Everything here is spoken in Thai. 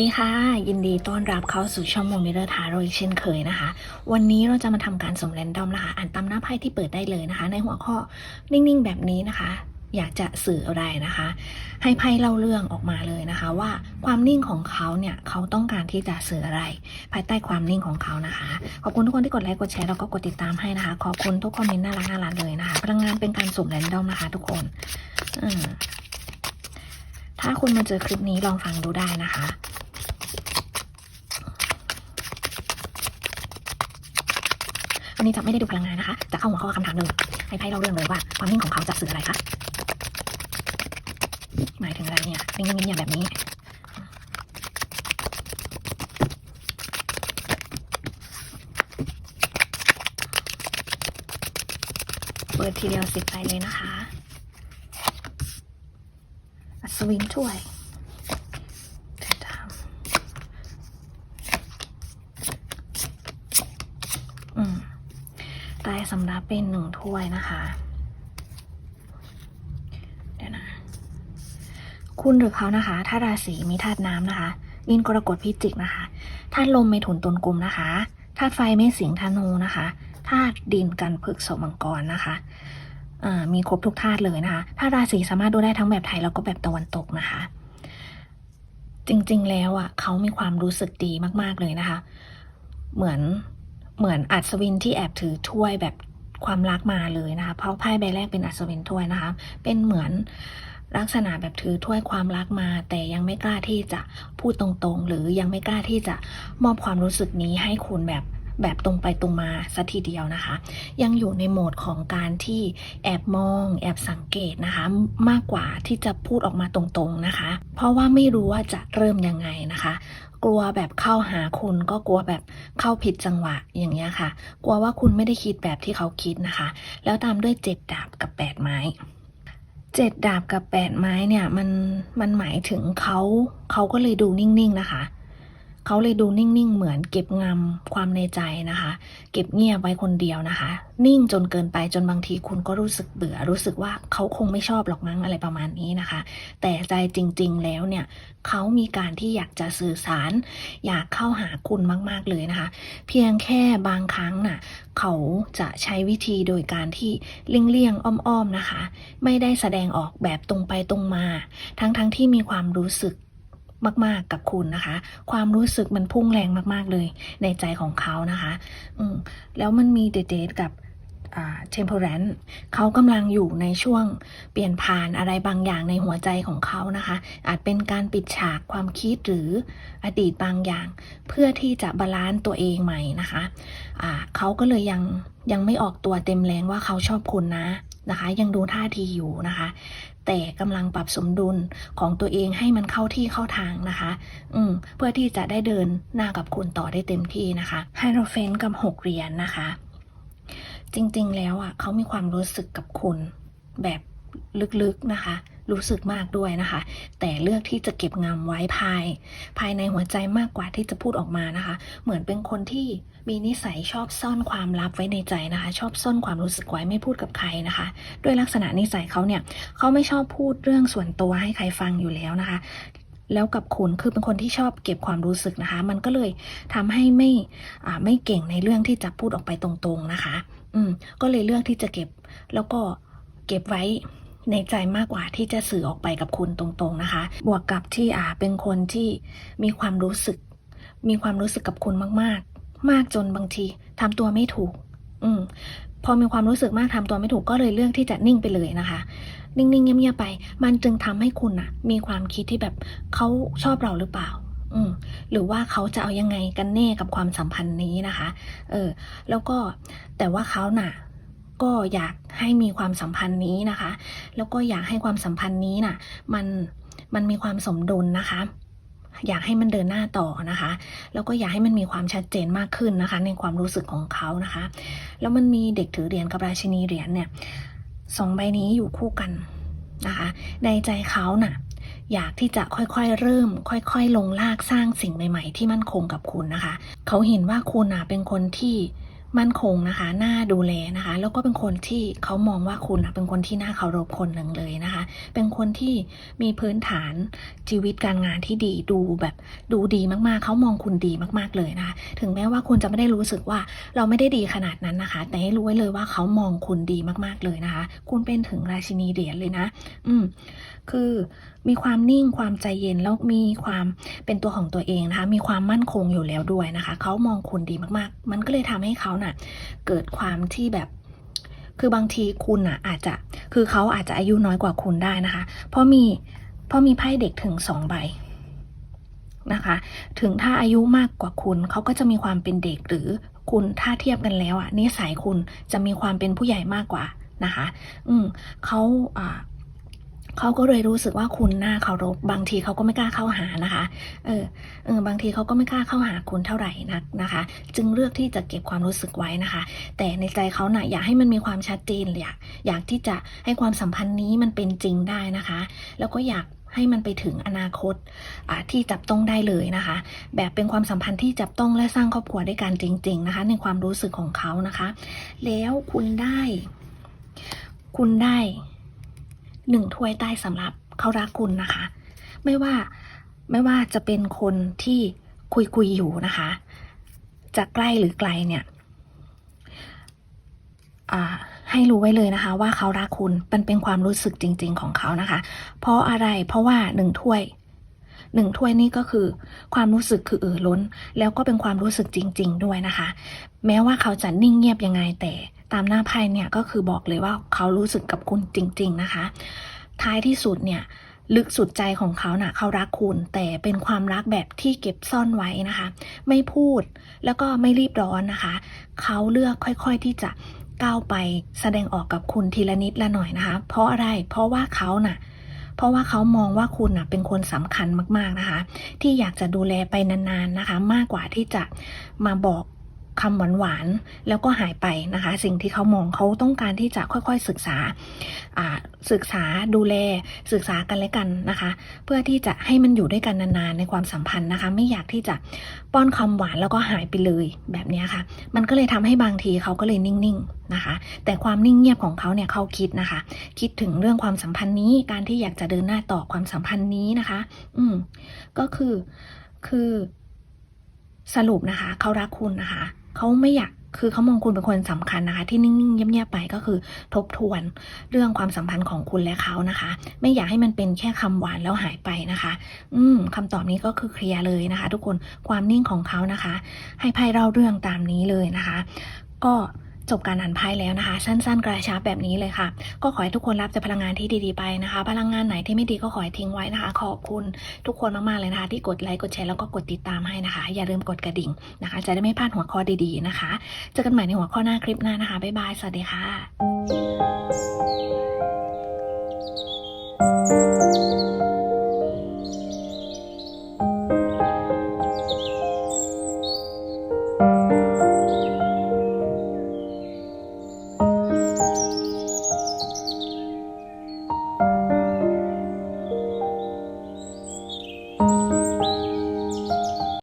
ดีค่ะ ยินดีต้อนรับเข้าสู่ช่องโมมิเรอร์ทาโรอีกเช่นเคยนะคะ วันนี้เราจะมาทำการสมแรนดอมนะคะอ่านตามหน้าไพ่ที่เปิดได้เลยนะคะ ในหัวข้อนิ่งๆ แบบนี้นะคะ อยากจะสื่ออะไรนะคะ ให้ไพ่เล่าเรื่องออกมาเลยนะคะ ว่าความนิ่งของเขาเนี่ยเขาต้องการที่จะสื่ออะไร ภายใต้ความนิ่งของเขานะคะ ขอบคุณทุกคนที่กดไลค์กดแชร์แล้วก็กดติดตามให้นะคะ ขอบคุณทุกคอมเมนต์น่ารักน่ารักเลยนะคะพลังงานเป็นการสุ่มแรนดอมนะคะ ทุกคนอืถ้าคุณมาเจอคลิปนี้ลองฟังดูได้นะคะ นนี้จะไม่ได้ดูพลังงานนะคะ จะเข้าหัวข้อคำถามเลยให้ไพ่เล่าเรื่องเลยว่าความนิ่งของเขาจะสื่ออะไรคะ หมายถึงอะไรเนี่ยนิ่งๆเงียบๆแบบนี้เปิดทีเดียวสิบไปเลยนะคะอัศวินช่วยเดินทางอืมใต้ สำรับเป็นหนึ่งถ้วยนะคะ เดี๋ยวนะ คุณหรือเขานะคะ ถ้าราศีมีธาตุน้ำนะคะมินกรกฎพิจิกนะคะธาตุลมเมถุนตุลกุมนะคะธาตุไฟเมษสิงธนูนะคะธาตุดินกันพฤกษมังกรนะคะมีครบทุกธาตุเลยนะคะธาราศีสามารถดูได้ทั้งแบบไทยแล้วก็แบบตะวันตกนะคะ จริงๆแล้วอะเขามีความรู้สึกดีมากๆเลยนะคะ เหมือน เหมือนอัศวินที่แอบถือถ้วยแบบความรักมาเลยนะคะ เพราะไพ่ใบแรกเป็นอัศวินถ้วยนะคะ เป็นเหมือนลักษณะแบบถือถ้วยความรักมา แต่ยังไม่กล้าที่จะพูดตรงๆ หรือยังไม่กล้าที่จะมอบความรู้สึกนี้ให้คุณแบบ แบบตรงไปตรงมาสัทีเดียวนะคะ ยังอยู่ในโหมดของการที่แอบมอง แอบสังเกตนะคะ มากกว่าที่จะพูดออกมาตรงๆนะคะ เพราะว่าไม่รู้ว่าจะเริ่มยังไงนะคะกลัวแบบเข้าหาคุณก็กลัวแบบเข้าผิดจังหวะอย่างเงี้ยค่ะ กลัวว่าคุณไม่ได้คิดแบบที่เขาคิดนะคะ แล้วตามด้วยเจ็ดดาบกับแปดไม้เจ็ดดาบกับแปดไม้เนี่ยมันมันหมายถึงเขาเขาก็เลยดูนิ่งๆนะคะ เขาเลยดูนิ่งๆ เหมือนเก็บงำความในใจนะคะ เก็บเงียบไว้คนเดียวนะคะ นิ่งจนเกินไปจนบางทีคุณก็รู้สึกเบื่อ รู้สึกว่าเขาคงไม่ชอบหรอกมั้งอะไรประมาณนี้นะคะ แต่ใจจริง ๆ แล้วเนี่ยเขามีการที่อยากจะสื่อสาร อยากเข้าหาคุณมาก ๆ เลยนะคะ เพียงแค่บางครั้งน่ะเขาจะใช้วิธีโดยการที่เลี่ยงๆอ้อมๆนะคะ ไม่ได้แสดงออกแบบตรงไปตรงมา ทั้งๆที่มีความรู้สึก มาก ๆ กับคุณนะคะ ความรู้สึกมันพุ่งแรงมาก ๆ เลยในใจของเขานะคะ อืแล้วมันมีเดทๆกับ อ่า temperance เขากำลังอยู่ในช่วงเปลี่ยนผ่านอะไรบางอย่างในหัวใจของเขานะคะ อาจเป็นการปิดฉากความคิดหรืออดีตบางอย่าง เพื่อที่จะบาลานซ์ตัวเองใหม่นะคะอ่าเขาก็เลยยังยังไม่ออกตัวเต็มแรงว่าเขาชอบคุณนะนะคะ ยังดูท่าทีอยู่นะคะ แต่กำลังปรับสมดุลของตัวเองให้มันเข้าที่เข้าทางนะคะ อืมเพื่อที่จะได้เดินหน้ากับคุณต่อได้เต็มที่นะคะไฮโรเฟนกับหกเหรียญนะคะ จริงๆ แล้วอะเขามีความรู้สึกกับคุณแบบลึกๆนะคะ รู้สึกมากด้วยนะคะ แต่เลือกที่จะเก็บงำไว้ภาย ภายในหัวใจมากกว่าที่จะพูดออกมานะคะ เหมือนเป็นคนที่มีนิสัยชอบซ่อนความลับไว้ในใจนะคะ ชอบซ่อนความรู้สึกไว้ไม่พูดกับใครนะคะ ด้วยลักษณะนิสัยเขาเนี่ยเขาไม่ชอบพูดเรื่องส่วนตัวให้ใครฟังอยู่แล้วนะคะ แล้วกับคุณคือเป็นคนที่ชอบเก็บความรู้สึกนะคะ มันก็เลยทำให้ไม่ไม่เก่งในเรื่องที่จะพูดออกไปตรงๆนะคะ อืม ก็เลยเลือกที่จะเก็บ แล้วก็เก็บไว้ในใจมากกว่าที่จะสื่อออกไปกับคุณตรงๆนะคะ บวกกับที่อ่าเป็นคนที่มีความรู้สึก มีความรู้สึกกับคุณมากๆ มากจนบางทีทำตัวไม่ถูก อืม พอมีความรู้สึกมากทำตัวไม่ถูกก็เลยเลือกที่จะนิ่งไปเลยนะคะ นิ่งๆเงียบๆไป มันจึงทำให้คุณน่ะมีความคิดที่แบบเขาชอบเราหรือเปล่า อืมหรือว่าเขาจะเอายังไงกันแน่กับความสัมพันธ์นี้นะคะ เออ แล้วก็แต่ว่าเขาน่ะ ก็อยากให้มีความสัมพันธ์นี้นะคะ แล้วก็อยากให้ความสัมพันธ์นี้น่ะ มันมันมีความสมดุลนะคะ อยากให้มันเดินหน้าต่อนะคะ แล้วก็อยากให้มันมีความชัดเจนมากขึ้นนะคะ ในความรู้สึกของเขานะคะ แล้วมันมีเด็กถือเหรียญกับราชินีเหรียญเนี่ยสองใบนี้อยู่คู่กันนะคะ ในใจเขาน่ะ อยากที่จะค่อยๆ เริ่ม ค่อย ๆ ลงลากสร้างสิ่งใหม่ ๆ ที่มั่นคงกับคุณนะคะ เขาเห็นว่าคุณนะเป็นคนที่ มั่นคงนะคะ น่าดูแลนะคะ แล้วก็เป็นคนที่เขามองว่าคุณเป็นคนที่น่าเคารพคนหนึ่งเลยนะคะ เป็นคนที่มีพื้นฐานชีวิตการงานที่ดีดูแบบดูดีมากๆ เขามองคุณดีมากๆเลยนะคะ ถึงแม้ว่าคุณจะไม่ได้รู้สึกว่าเราไม่ได้ดีขนาดนั้นนะคะ แต่ให้รู้ไว้เลยว่าเขามองคุณดีมากๆเลยนะคะ คุณเป็นถึงราชินีเหรียญเลยนะ อืม คือมีความนิ่งความใจเย็นแล้วมีความเป็นตัวของตัวเองนะคะ มีความมั่นคงอยู่แล้วด้วยนะคะ เขามองคุณดีมากๆ มันก็เลยทำให้เขาน่ะ เกิดความที่แบบ คือบางทีคุณน่ะ อาจจะ คือเขาอาจจะอายุน้อยกว่าคุณได้นะคะ เพราะมีเพราะมีไพ่เด็กถึงสองใบนะคะ ถึงถ้าอายุมากกว่าคุณเขาก็จะมีความเป็นเด็กหรือคุณถ้าเทียบกันแล้วอะนิสัยคุณจะมีความเป็นผู้ใหญ่มากกว่านะคะ อืมเขาอ่า เขาก็เลยรู้สึกว่าคุณน่าเคารพบางทีเขาก็ไม่กล้าเข้าหานะคะเออเออบางทีเขาก็ไม่กล้าเข้าหาคุณเท่าไหร่นักนะคะ จึงเลือกที่จะเก็บความรู้สึกไว้นะคะ แต่ในใจเขาน่ะอยากให้มันมีความชัดเจนอยากอยากที่จะให้ความสัมพันธ์นี้มันเป็นจริงได้นะคะ แล้วก็อยากให้มันไปถึงอนาคตอ่าที่จับต้องได้เลยนะคะ แบบเป็นความสัมพันธ์ที่จับต้องและสร้างครอบครัวด้วยกันจริง ๆนะคะ ในความรู้สึกของเขานะคะ แล้วคุณได้ คุณได้ หนึ่งถ้วยใต้สำหรับเขารักคุณนะคะ ไม่ว่าไม่ว่าจะเป็นคนที่คุยคุยอยู่นะคะ จะใกล้หรือไกลเนี่ยอ่าให้รู้ไว้เลยนะคะ ว่าเขารักคุณมันเป็นความรู้สึกจริง ๆ ของเขานะคะ เพราะอะไรเพราะว่าหนึ่งถ้วย หนึ่งถ้วยนี่ก็คือความรู้สึกคือเออล้น แล้วก็เป็นความรู้สึกจริง ๆ ด้วยนะคะ แม้ว่าเขาจะนิ่งเงียบยังไงแต่ตามหน้าไพ่เนี่ยก็คือบอกเลยว่าเขารู้สึกกับคุณจริง ๆ นะคะ ท้ายที่สุดเนี่ยลึกสุดใจของเขาน่ะเขารักคุณ แต่เป็นความรักแบบที่เก็บซ่อนไว้นะคะ ไม่พูดแล้วก็ไม่รีบร้อนนะคะ เขาเลือกค่อยๆที่จะก้าวไปแสดงออกกับคุณทีละนิดละหน่อยนะคะ เพราะอะไรเพราะว่าเขาน่ะ เพราะว่าเขามองว่าคุณนะเป็นคนสำคัญมากๆนะคะ ที่อยากจะดูแลไปนานๆนะคะ มากกว่าที่จะมาบอก คำหวานๆแล้วก็หายไปนะคะ สิ่งที่เขามองเขาต้องการที่จะค่อยๆศึกษาศึกษาดูแลศึกษากันและกันนะคะ เพื่อที่จะให้มันอยู่ด้วยกันนานๆในความสัมพันธ์นะคะ ไม่อยากที่จะป้อนคำหวานแล้วก็หายไปเลยแบบนี้ค่ะ มันก็เลยทำให้บางทีเขาก็เลยนิ่งๆนะคะ แต่ความนิ่งเงียบของเขาเนี่ยเขาคิดนะคะ คิดถึงเรื่องความสัมพันธ์นี้การที่อยากจะเดินหน้าต่อความสัมพันธ์นี้นะคะ อืมก็คือคือสรุปนะคะ เขารักคุณนะคะ เขาไม่อยากคือเขามองคุณเป็นคนสำคัญนะคะ ที่นิ่งๆเงียบๆไปก็คือทบทวนเรื่องความสัมพันธ์ของคุณและเขานะคะ ไม่อยากให้มันเป็นแค่คำหวานแล้วหายไปนะคะ อืมคำตอบนี้ก็คือเคลียร์เลยนะคะ ทุกคนความนิ่งของเขานะคะ ให้ไพ่เล่าเรื่องตามนี้เลยนะคะ ก็ จบการอ่านไพ่แล้วนะคะ สั้น ๆ กระชับแบบนี้เลยค่ะ ก็ขอให้ทุกคนรับจากพลังงานที่ดีๆไปนะคะ พลังงานไหนที่ไม่ดีก็ขอให้ทิ้งไว้นะคะ ขอบคุณทุกคนมากๆเลยนะคะ ที่กดไลค์กดแชร์แล้วก็กดติดตามให้นะคะ อย่าลืมกดกระดิ่งนะคะ จะได้ไม่พลาดหัวข้อดีๆนะคะเจอกันใหม่ในหัวข้อหน้าคลิปหน้านะคะบ๊ายบายสวัสดีค่ะ